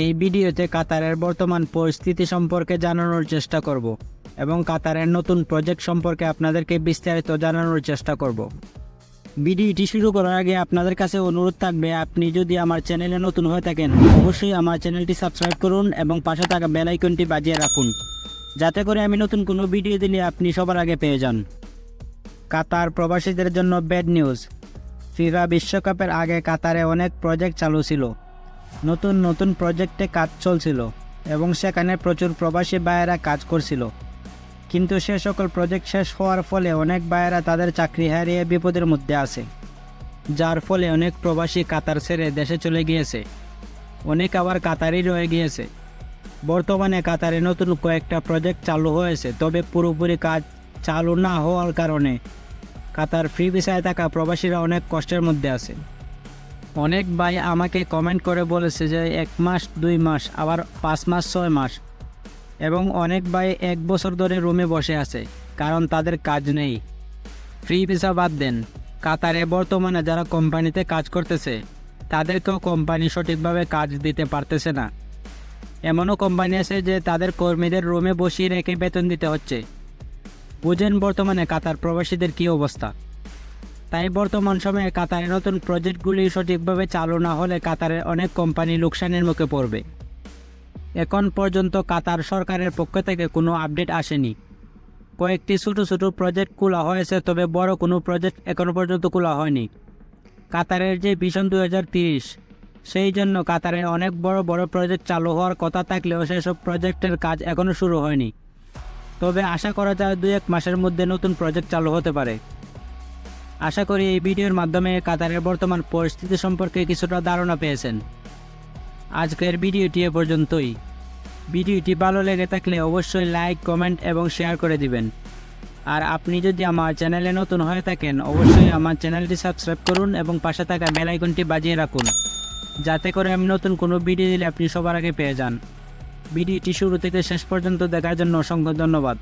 এই ভিডিওতে কাতারের বর্তমান পরিস্থিতি সম্পর্কে জানানোর চেষ্টা করব এবং কাতারের নতুন প্রজেক্ট সম্পর্কে আপনাদেরকে বিস্তারিত জানানোর চেষ্টা করব। ভিডিওটি শুরু করার আগে আপনাদের কাছে অনুরোধ থাকবে, আপনি যদি আমার চ্যানেলে নতুন হয়ে থাকেন, অবশ্যই আমার চ্যানেলটি সাবস্ক্রাইব করুন এবং পাশে থাকা বেল আইকনটি বাজিয়ে রাখুন। যাতে করে আমি নতুন কোনো ভিডিও দিলে আপনি সবার আগে পেয়ে যান। কাতার প্রবাসীদের জন্য ব্যাড নিউজ। ফিফা বিশ্বকাপের আগে কাতারে অনেক প্রজেক্ট চালু ছিল। নতুন নতুন প্রজেক্টে কাজ চলছিল এবং সেখানে প্রচুর প্রবাসী ভাইয়েরা কাজ করছিল। কিন্তু সে সকল প্রজেক্ট শেষ হওয়ার ফলে অনেক ভাইয়েরা তাদের চাকরি হারিয়ে বিপদের মধ্যে আছে, যার ফলে অনেক প্রবাসী কাতার ছেড়ে দেশে চলে গিয়েছে। অনেক আবার কাতারই রয়ে গিয়েছে। বর্তমানে কাতারে নতুন কয়েকটা প্রজেক্ট চালু হয়েছে, তবে পুরোপুরি কাজ চালু না হওয়ার কারণে কাতার ফ্রি ভিসায় থাকা প্রবাসীরা অনেক কষ্টের মধ্যে আছে। অনেক ভাই আমাকে কমেন্ট করে বলেছে যে এক মাস, দুই মাস, আবার পাঁচ মাস, ছয় মাস। এবং অনেক ভাই এক বছর ধরে রুমে বসে আছে, কারণ তাদের কাজ নেই। ফ্রি ভিসা বাদ দেন। কাতারে বর্তমানে যারা কোম্পানিতে কাজ করতেছে, তাদেরকেও কোম্পানি সঠিকভাবে কাজ দিতে পারতেছে না। এমনও কোম্পানি আছে যে তাদের কর্মীদের রুমে বসিয়ে রেখে বেতন দিতে হচ্ছে। বুঝেন বর্তমানে কাতার প্রবাসীদের কী অবস্থা। তাই বর্তমান সময়ে কাতারে নতুন প্রজেক্টগুলি সঠিকভাবে চালু না হলে কাতারের অনেক কোম্পানি লোকসানের মুখে পড়বে। এখন পর্যন্ত কাতার সরকারের পক্ষ থেকে কোনো আপডেট আসেনি। কয়েকটি ছোটো ছোটো প্রজেক্ট খোলা হয়েছে, তবে বড় কোনো প্রজেক্ট এখনও পর্যন্ত খোলা হয়নি। কাতারের যে ভিশন দু সেই জন্য কাতারে অনেক বড় বড় প্রজেক্ট চালু হওয়ার কথা থাকলেও সেসব প্রজেক্টের কাজ এখনও শুরু হয়নি। তবে আশা করা যায় দু এক মাসের মধ্যে নতুন প্রজেক্ট চালু হতে পারে। আশা করি এই ভিডিওর মাধ্যমে কাতারের বর্তমান পরিস্থিতি সম্পর্কে কিছুটা ধারণা পেয়েছেন। আজকের ভিডিওটি এ পর্যন্তই। ভিডিওটি ভালো লেগে থাকলে অবশ্যই লাইক, কমেন্ট এবং শেয়ার করে দিবেন। আর আপনি যদি আমার চ্যানেলে নতুন হয়ে থাকেন, অবশ্যই আমার চ্যানেলটি সাবস্ক্রাইব করুন এবং পাশে থাকা বেল আইকনটি বাজিয়ে রাখুন। যাতে করে আমি নতুন কোনো ভিডিও দিলে আপনি সবার আগে পেয়ে যান। ভিডিওটি শুরু থেকে শেষ পর্যন্ত দেখার জন্য অসংখ্য ধন্যবাদ।